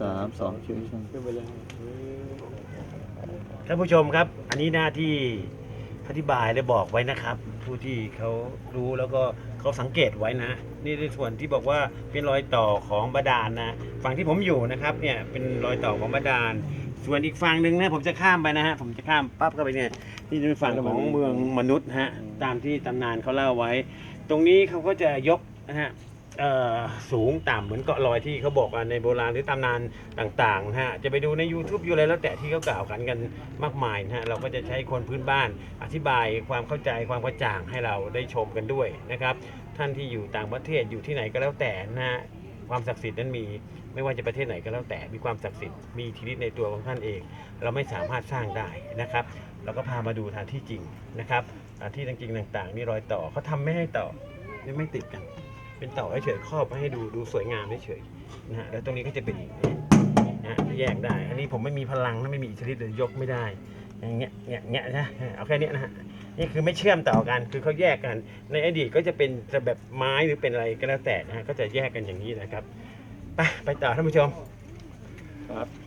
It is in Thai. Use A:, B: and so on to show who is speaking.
A: สามสองคิวชั่น
B: ขึ้นไปเลย
C: ท่านผู้ชมครับ อันนี้หน้าที่อธิบายและบอกไว้นะครับ ผู้ที่เขารู้แล้วก็เขาสังเกตไว้นะ นี่ในส่วนที่บอกว่าเป็นรอยต่อของบาดาลนะฝั่งที่ผมอยู่นะครับเนี่ยเป็นรอยต่อของบาดาล ส่วนอีกฝั่งหนึ่งนะผมจะข้ามไปนะฮะผมจะข้ามปั๊บเข้าไปเนี่ยนี่จะเป็นฝั่งของเมืองมนุษย์ฮะตามที่ตำนานเขาเล่าไว้ ตรงนี้เขาก็จะยกนะฮะ สูงต่ำเหมือนเกาะลอยที่เขาบอกในโบราณหรือตำนานต่างๆนะฮะจะไปดูใน YouTube อยู่อะไรแล้วแต่ที่เขากล่าวกันกันมากมายนะฮะเราก็จะใช้คนพื้นบ้านอธิบายความเข้าใจความกระจ่างให้เราได้ชมกันด้วยนะครับ ท่านที่อยู่ต่างประเทศอยู่ที่ไหนก็แล้วแต่นะฮะความศักดิ์สิทธิ์นั้นมีไม่ว่าจะประเทศไหนก็แล้วแต่มีความศักดิ์สิทธิ์มีทธิฤทธิ์ในตัวของท่านเอง เราไม่สามารถสร้างได้นะครับ เราก็พามาดูสถานที่จริงนะครับสถานที่จริงๆต่าง ๆ นี่รอยต่อเขาทำไม่ให้ต่อไม่ติดกัน เป็นต่อเฉยครอบมาให้ดูดูสวยงามเฉยนะฮะแล้วตรงนี้ก็จะเป็นอย่างนี้นะแยกได้ อันนี้ผมไม่มีพลังนะไม่มีอิทธิฤทธิ์เลยยกไม่ได้อย่างเงี้ยเงี้ยเงี้ยนะเอาแค่นี้นะฮะนี่คือไม่เชื่อมต่อกันคือเขาแยกกัน ในอดีตก็จะเป็นแบบไม้หรือเป็นอะไรก็แล้วแต่นะฮะก็จะแยกกันอย่างนี้นะครับไปไปต่อท่านผู้ชม
B: ครับ